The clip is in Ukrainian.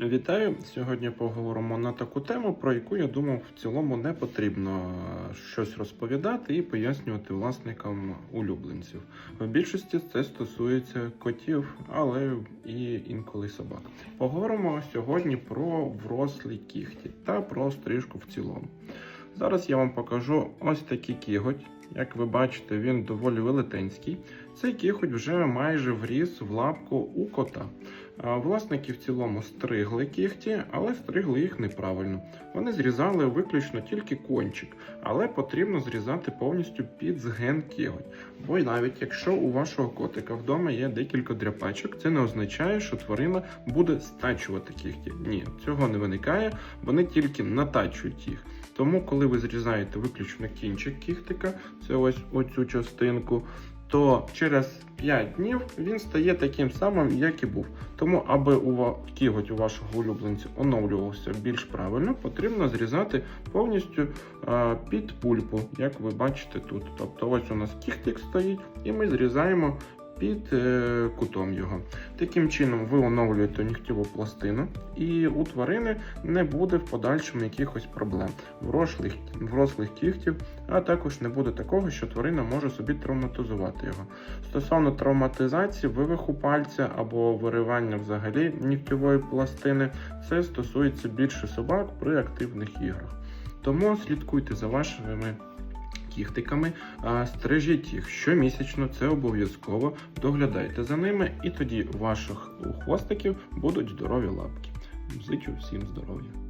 Вітаю! Сьогодні поговоримо на таку тему, про яку я думав, в цілому не потрібно щось розповідати і пояснювати власникам улюбленців. В більшості це стосується котів, але і інколи собак. Поговоримо сьогодні про врослі кігті та про стрижку в цілому. Зараз я вам покажу ось такий кіготь. Як ви бачите, він доволі велетенський. Цей кіготь вже майже вріс в лапку у кота. Власники в цілому стригли кігті, але стригли їх неправильно. Вони зрізали виключно тільки кончик, але потрібно зрізати повністю під зген кіготь. Бо навіть якщо у вашого котика вдома є декілька дряпачок, це не означає, що тварина буде стачувати кігті. Ні, цього не виникає, вони тільки натачують їх. Тому, коли ви зрізаєте виключно кінчик кіхтика, це ось оцю частинку, то через 5 днів він стає таким самим, як і був. Тому, аби у кіготь у вашого улюбленця оновлювався більш правильно, потрібно зрізати повністю під пульпу, як ви бачите тут. Тобто ось у нас кіхтик стоїть, і ми зрізаємо під е, кутом його. Таким чином ви оновлюєте нігтєву пластину, і у тварини не буде в подальшому якихось проблем врослих, врослих кігтів, а також не буде такого, що тварина може собі травматизувати його. Стосовно травматизації, вивиху пальця або виривання взагалі нігтєвої пластини, це стосується більше собак при активних іграх. Тому слідкуйте за вашими кіхтиками, стрижіть їх щомісячно, це обов'язково. Доглядайте за ними, і тоді ваших хвостиків будуть здорові лапки. Зичу всім здоров'я.